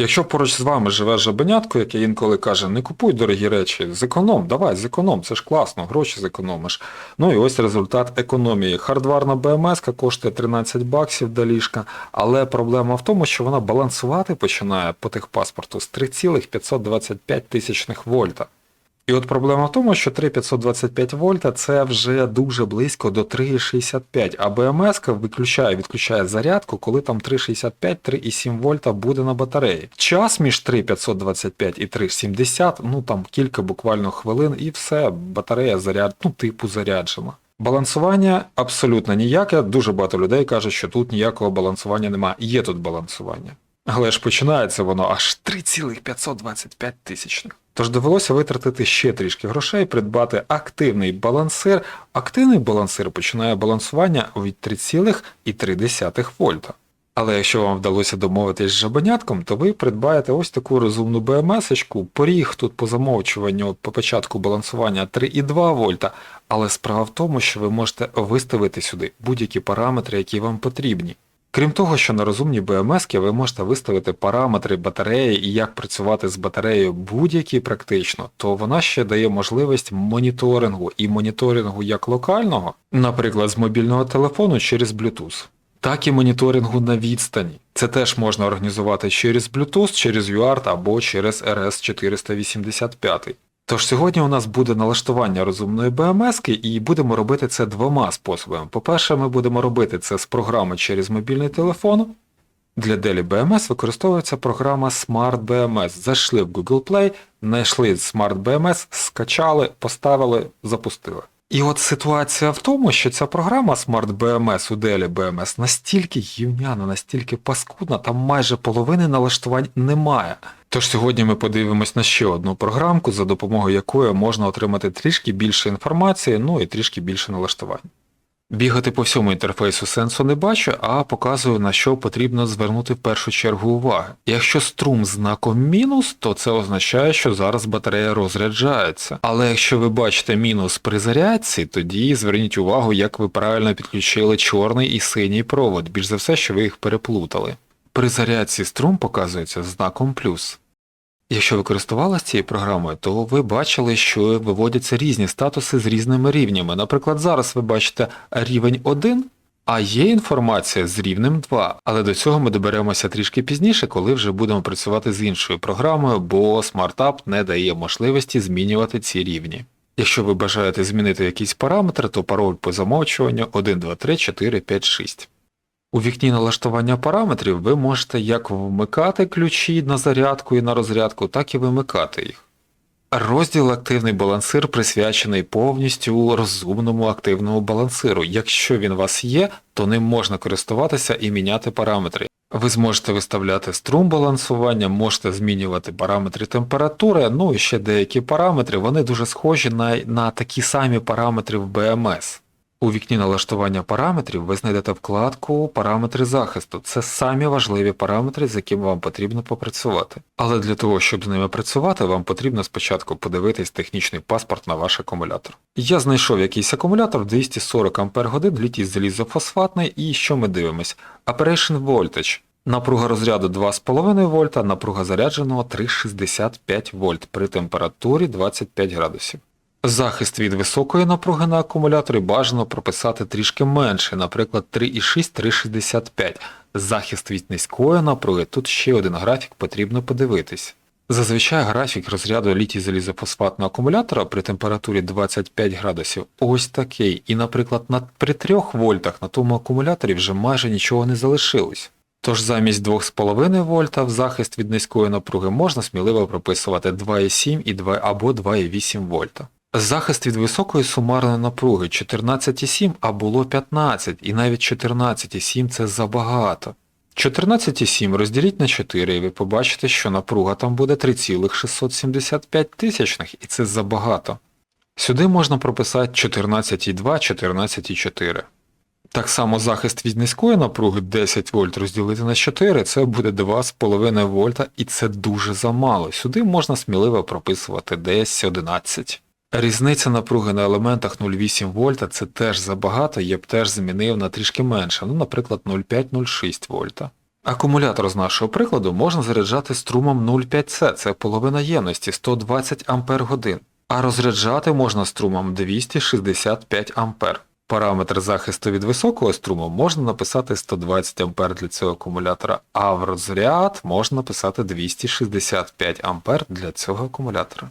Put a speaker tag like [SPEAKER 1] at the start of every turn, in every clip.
[SPEAKER 1] Якщо поруч з вами живе жабенятко, яке інколи каже, не купуй дорогі речі, зеконом, давай, зеконом, це ж класно, гроші зекономиш. Ну і ось результат економії. Хардварна БМС коштує 13 баксів до ліжка, але проблема в тому, що вона балансувати починає по техпаспорту з 3,525 тисячних вольта. І от проблема в тому, що 3,525 вольта це вже дуже близько до 3,65, а БМС виключає, відключає зарядку, коли там 3,65, 3,7 вольта буде на батареї. Час між 3,525 і 3,70, ну там кілька буквально хвилин і все, батарея заряд, ну типу заряджена. Балансування абсолютно ніяке. Дуже багато людей кажуть, що тут ніякого балансування немає. Є тут балансування. Але ж починається воно аж 3,525 тисячних. Тож довелося витратити ще трішки грошей, придбати активний балансир. Активний балансир починає балансування від 3,3 вольта. Але якщо вам вдалося домовитись з жабенятком, то ви придбаєте ось таку розумну БМС-очку. Поріг тут по замовчуванню по початку балансування 3,2 вольта, але справа в тому, що ви можете виставити сюди будь-які параметри, які вам потрібні. Крім того, що на розумній БМС ви можете виставити параметри батареї і як працювати з батареєю будь-які практично, то вона ще дає можливість моніторингу і моніторингу як локального, наприклад, з мобільного телефону через Bluetooth, так і моніторингу на відстані. Це теж можна організувати через Bluetooth, через UART або через RS485. Тож сьогодні у нас буде налаштування розумної БМС, і будемо робити це двома способами. По-перше, ми будемо робити це з програми через мобільний телефон. Для Delhi BMS використовується програма Smart BMS. Зайшли в Google Play, знайшли Smart BMS, скачали, поставили, запустили. І от ситуація в тому, що ця програма Smart BMS у Delhi BMS настільки гівняна, настільки паскудна, там майже половини налаштувань немає. Тож сьогодні ми подивимось на ще одну програмку, за допомогою якої можна отримати трішки більше інформації, ну і трішки більше налаштувань. Бігати по всьому інтерфейсу сенсу не бачу, а показую на що потрібно звернути в першу чергу уваги. Якщо струм знаком мінус, то це означає, що зараз батарея розряджається. Але якщо ви бачите мінус при зарядці, тоді зверніть увагу, як ви правильно підключили чорний і синій провод, більш за все, що ви їх переплутали. При зарядці струм показується знаком плюс. Якщо ви користувалися цією програмою, то ви бачили, що виводяться різні статуси з різними рівнями. Наприклад, зараз ви бачите рівень 1, а є інформація з рівнем 2, але до цього ми доберемося трішки пізніше, коли вже будемо працювати з іншою програмою, бо SmartUp не дає можливості змінювати ці рівні. Якщо ви бажаєте змінити якийсь параметр, то пароль по замовчуванню 1, 2, 3, 4, 5, 6. У вікні налаштування параметрів ви можете як вмикати ключі на зарядку і на розрядку, так і вимикати їх. Розділ активний балансир присвячений повністю розумному активному балансиру. Якщо він у вас є, то ним можна користуватися і міняти параметри. Ви зможете виставляти струм балансування, можете змінювати параметри температури, ну і ще деякі параметри, вони дуже схожі на, на такі самі параметри в BMS. У вікні налаштування параметрів ви знайдете вкладку Параметри захисту. Це самі важливі параметри, з якими вам потрібно попрацювати. Але для того, щоб з ними працювати, вам потрібно спочатку подивитись технічний паспорт на ваш акумулятор. Я знайшов якийсь акумулятор 240 Ах літій залізофосфатний, і що ми дивимось? Operation Voltage. Напруга розряду 2,5 вольта, напруга зарядженого 3,65 вольт при температурі 25 градусів. Захист від високої напруги на акумуляторі бажано прописати трішки менше, наприклад 3,6-3,65. Захист від низької напруги, тут ще один графік потрібно подивитись. Зазвичай графік розряду літій залізофосфатного акумулятора при температурі 25 градусів ось такий, і, наприклад, при 3 вольтах на тому акумуляторі вже майже нічого не залишилось. Тож замість 2,5 вольта в захист від низької напруги можна сміливо прописувати 2,7 і 2 або 2,8 вольта. Захист від високої сумарної напруги 14,7, а було 15, і навіть 14,7 це забагато. 14,7 розділіть на 4 і ви побачите, що напруга там буде 3,675 тисячних, і це забагато. Сюди можна прописати 14,2, 14,4. Так само захист від низької напруги 10 вольт розділити на 4, це буде 2,5 вольта і це дуже замало. Сюди можна сміливо прописувати десь 11. Різниця напруги на елементах 0,8 вольта це теж забагато, я б теж змінив на трішки менше, ну, наприклад, 0,5-0,6 вольта. Акумулятор з нашого прикладу можна заряджати струмом 0,5С, це половина ємності 120 Ампер годин, а розряджати можна струмом 265 Ампер. Параметр захисту від високого струму можна написати 120 А для цього акумулятора, а в розряд можна написати 265 А для цього акумулятора.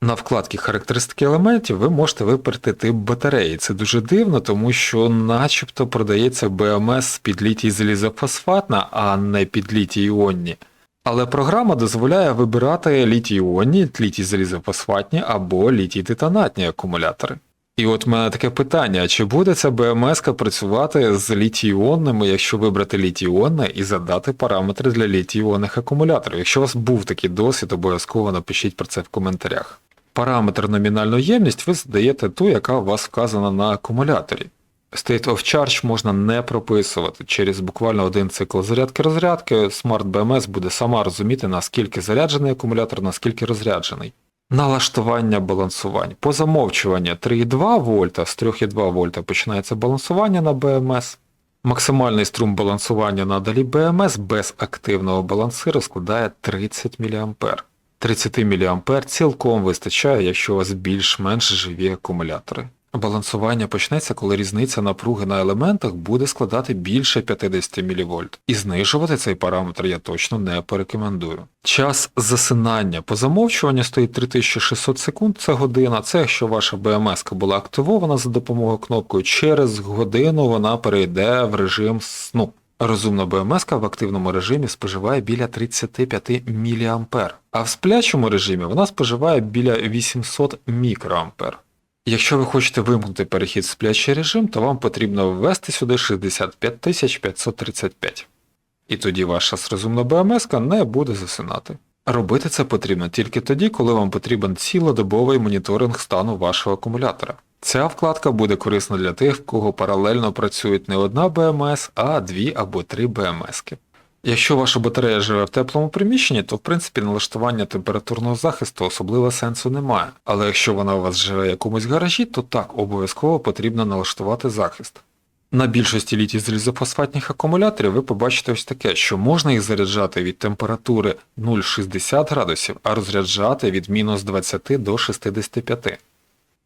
[SPEAKER 1] На вкладці характеристики елементів ви можете виперти тип батареї. Це дуже дивно, тому що начебто продається BMS під літій залізофосфатна, а не під літій іонні. Але програма дозволяє вибирати літій іонні, літій залізофосфатні або літій титанатні акумулятори. І от в мене таке питання: чи буде ця BMS працювати з літій-іонними, якщо вибрати літій-іонне і задати параметри для літій-іонних акумуляторів? Якщо у вас був такий досвід, обов'язково напишіть про це в коментарях. Параметр номінальну ємність ви задаєте ту, яка у вас вказана на акумуляторі. State of Charge можна не прописувати. Через буквально один цикл зарядки-розрядки Smart BMS буде сама розуміти, наскільки заряджений акумулятор, наскільки розряджений. Налаштування балансувань. По замовчуванню 3,2 вольта, з 3,2 вольта починається балансування на BMS. Максимальний струм балансування на далі BMS без активного балансиру складає 30 мА. 30 мА цілком вистачає, якщо у вас більш-менш живі акумулятори. Балансування почнеться, коли різниця напруги на елементах буде складати більше 50 мВ. І знижувати цей параметр я точно не порекомендую. Час засинання по замовчуванню стоїть 3600 секунд, це година. Це якщо ваша BMS була активована за допомогою кнопкою, через годину вона перейде в режим сну. Розумна БМС в активному режимі споживає біля 35 мА, а в сплячому режимі вона споживає біля 800 мікроампер. Якщо ви хочете вимкнути перехід в сплячий режим, то вам потрібно ввести сюди 65535. І тоді ваша розумна БМС не буде засинати. Робити це потрібно тільки тоді, коли вам потрібен цілодобовий моніторинг стану вашого акумулятора. Ця вкладка буде корисна для тих, в кого паралельно працюють не одна БМС, а дві або три БМСки. Якщо ваша батарея живе в теплому приміщенні, то в принципі налаштування температурного захисту особливо сенсу немає. Але якщо вона у вас живе в якомусь гаражі, то так, обов'язково потрібно налаштувати захист. На більшості літій залізофосфатних акумуляторів ви побачите ось таке, що можна їх заряджати від температури 0,60 градусів, а розряджати від мінус 20 до 65.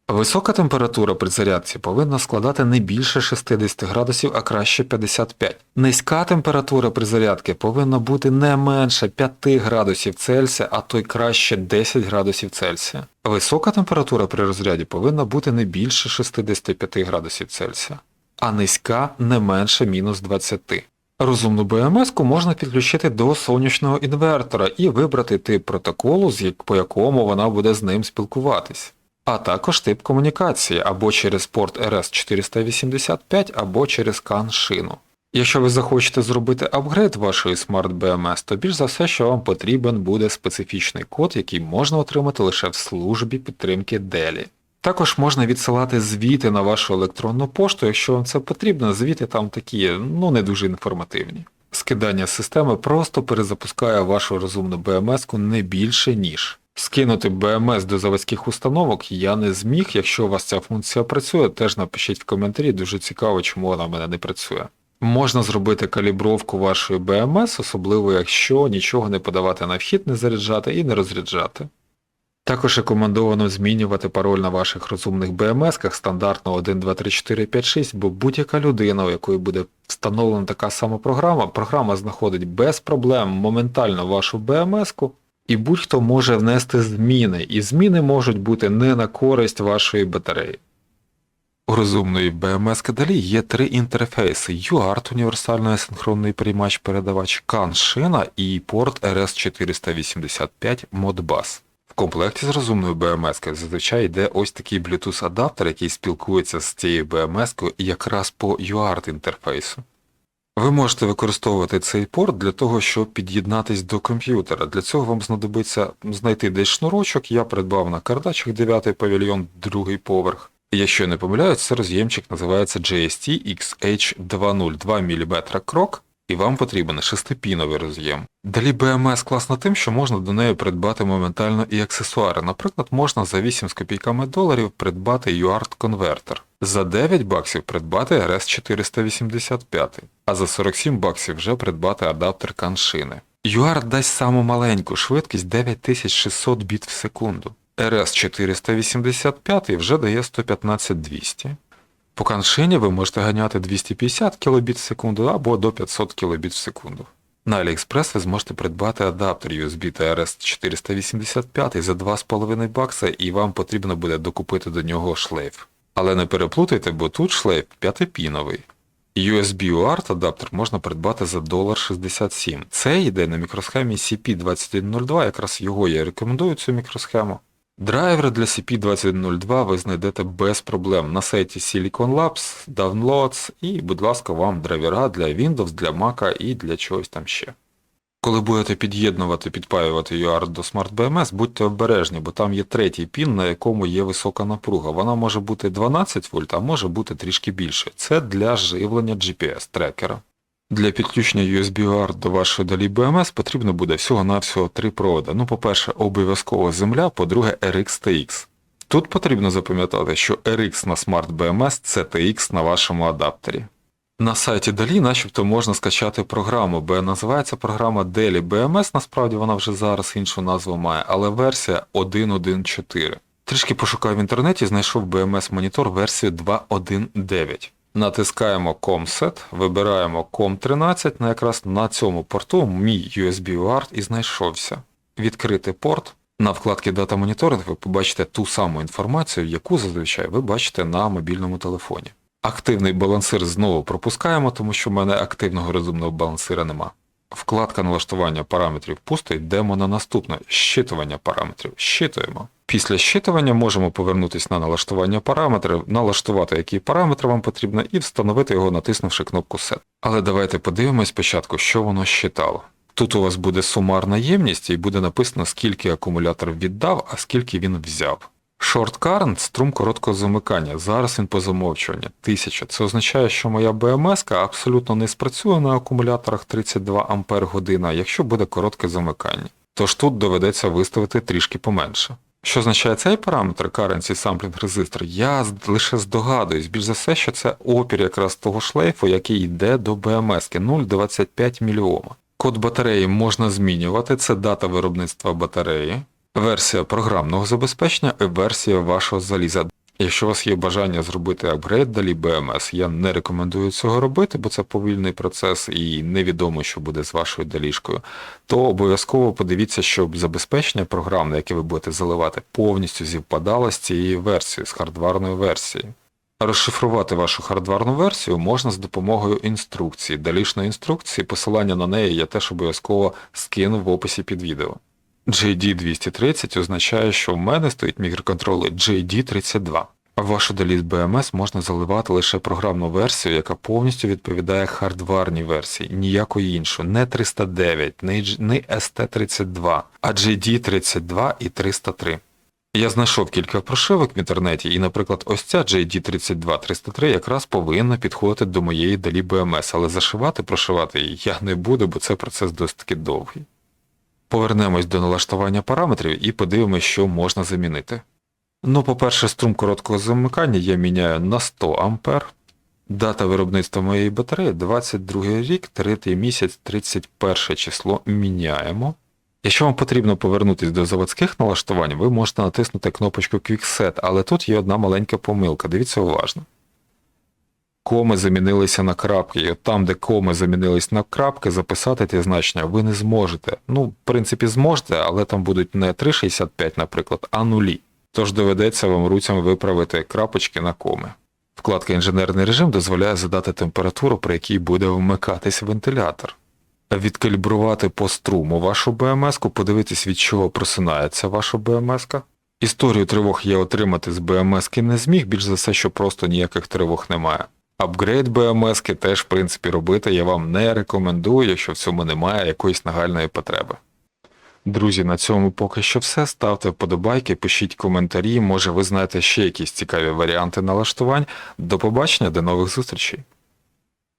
[SPEAKER 1] Висока температура при зарядці повинна складати не більше 60 градусів, а краще 55. Низька температура при зарядці повинна бути не менше 5 градусів Цельсія, а то й краще 10 градусів Цельсія. Висока температура при розряді повинна бути не більше 65 градусів Цельсія, а низька не менше мінус 20. Розумну БМС-ку можна підключити до сонячного інвертора і вибрати тип протоколу, по якому вона буде з ним спілкуватись а також тип комунікації або через порт RS485, або через CAN шину. Якщо ви захочете зробити апгрейд вашої Smart BMS, то більш за все, що вам потрібен буде специфічний код, який можна отримати лише в службі підтримки DELI. Також можна відсилати звіти на вашу електронну пошту, якщо вам це потрібно, звіти там такі, ну не дуже інформативні. Скидання системи просто перезапускає вашу розумну BMS не більше ніж. Скинути BMS до заводських установок я не зміг. Якщо у вас ця функція працює, теж напишіть в коментарі, дуже цікаво, чому вона в мене не працює. Можна зробити калібровку вашої BMS, особливо якщо нічого не подавати на вхід, не заряджати і не розряджати. Також рекомендовано змінювати пароль на ваших розумних BMS-ках стандартно 1, 2, 3, 4, 5, 6, бо будь-яка людина, у якої буде встановлена така сама програма, програма знаходить без проблем моментально вашу BMS-ку і будь-хто може внести зміни, і зміни можуть бути не на користь вашої батареї. У розумної BMS далі є три інтерфейси UART універсальний асинхронний приймач передавач CAN шина і порт RS485 Modbus. В комплекті з розумною BMS зазвичай йде ось такий Bluetooth адаптер, який спілкується з цією BMS якраз по UART інтерфейсу. Ви можете використовувати цей порт для того, щоб під'єднатись до комп'ютера. Для цього вам знадобиться знайти десь шнурочок, я придбав на кардачах 9 павільйон, другий поверх. Якщо не помиляюсь, це роз'ємчик називається GST XH202 2 мм крок, і вам потрібен 6-піновий роз'єм. Далі BMS класна тим, що можна до неї придбати моментально і аксесуари. Наприклад, можна за 8 з копійками доларів придбати UART конвертер. За 9 баксів придбати RS 485, а за 47 баксів вже придбати адаптер каншини. UART дасть саму маленьку швидкість 9600 біт в секунду. RS 485 вже дає 115200. По каншині ви можете ганяти 250 кбіт в секунду або до 500 кбіт в секунду. На AliExpress ви зможете придбати адаптер USB та RS 485 за 2,5 бакса і вам потрібно буде докупити до нього шлейф. Але не переплутайте, бо тут шлейф п'ятипіновий. USB UART адаптер можна придбати за $1,67. Це йде на мікросхемі CP2102, якраз його я рекомендую цю мікросхему. Драйвери для CP2102 ви знайдете без проблем на сайті Silicon Labs, Downloads і, будь ласка, вам драйвера для Windows, для Mac і для чогось там ще. Коли будете під'єднувати, підпаювати UART до SmartBMS, будьте обережні, бо там є третій пін, на якому є висока напруга. Вона може бути 12 вольт, а може бути трішки більше. Це для живлення GPS-трекера. Для підключення USB UART до вашої далі BMS потрібно буде всього-навсього три провода. Ну, по-перше, обов'язково земля, по-друге, RX TX. Тут потрібно запам'ятати, що RX на Smart BMS це TX на вашому адаптері. На сайті Далі начебто можна скачати програму, бо називається програма Deli BMS, насправді вона вже зараз іншу назву має, але версія 1.1.4. Трішки пошукав в інтернеті, знайшов BMS монітор версію 2.1.9. Натискаємо COMSET, вибираємо COM13, на якраз на цьому порту мій USB UART і знайшовся. Відкрити порт. На вкладці Data Monitoring ви побачите ту саму інформацію, яку зазвичай ви бачите на мобільному телефоні. Активний балансир знову пропускаємо, тому що в мене активного розумного балансира нема. Вкладка налаштування параметрів пусто, йдемо на наступне щитування параметрів. Щитуємо. Після щитування можемо повернутися на налаштування параметрів, налаштувати, які параметри вам потрібно, і встановити його, натиснувши кнопку Set. Але давайте подивимось спочатку, що воно щитало. Тут у вас буде сумарна ємність і буде написано, скільки акумулятор віддав, а скільки він взяв. Short current – струм короткого замикання. Зараз він по замовчуванню 1000. Це означає, що моя BMS абсолютно не спрацює на акумуляторах 32 Ампер година, якщо буде коротке замикання. Тож тут доведеться виставити трішки поменше. Що означає цей параметр Currency Sampling Resistor, я лише здогадуюсь, більш за все, що це опір якраз того шлейфу, який йде до BMS 0,25 мільйома. Код батареї можна змінювати, це дата виробництва батареї, версія програмного забезпечення і версія вашого заліза. Якщо у вас є бажання зробити апгрейд далі BMS, я не рекомендую цього робити, бо це повільний процес і невідомо, що буде з вашою далішкою, то обов'язково подивіться, щоб забезпечення програмне, яке ви будете заливати, повністю зівпадало з цією версією, з хардварною версією. Розшифрувати вашу хардварну версію можна з допомогою інструкції. Далішної інструкції, посилання на неї я теж обов'язково скину в описі під відео. JD230 означає, що в мене стоїть мікроконтролер JD32. А в вашу далі BMS можна заливати лише програмну версію, яка повністю відповідає хардварній версії, ніякої іншої, не 309, не ST32, а JD32 і 303. Я знайшов кілька прошивок в інтернеті, і, наприклад, ось ця JD32-303 якраз повинна підходити до моєї далі BMS, але зашивати, прошивати її я не буду, бо це процес досить довгий. Повернемось до налаштування параметрів і подивимось, що можна замінити. Ну, по-перше, струм короткого замикання я міняю на 100 А. Дата виробництва моєї батареї 22 рік, 3 місяць, 31 число міняємо. Якщо вам потрібно повернутися до заводських налаштувань, ви можете натиснути кнопочку Quick Set, але тут є одна маленька помилка, дивіться уважно. Коми замінилися на крапки, і от там, де коми замінились на крапки, записати ті значення ви не зможете. Ну, в принципі, зможете, але там будуть не 3,65, наприклад, а нулі. Тож доведеться вам руцям виправити крапочки на коми. Вкладка Інженерний режим дозволяє задати температуру, при якій буде вмикатись вентилятор. Відкалібрувати по струму вашу BMS-ку, подивитись, від чого просинається ваша BMS-ка. Історію тривог я отримати з BMS-ки не зміг, більш за все, що просто ніяких тривог немає. Апгрейд BMS-ки теж, в принципі, робити я вам не рекомендую, якщо в цьому немає якоїсь нагальної потреби. Друзі, на цьому поки що все. Ставте вподобайки, пишіть коментарі, може ви знаєте ще якісь цікаві варіанти налаштувань. До побачення, до нових зустрічей!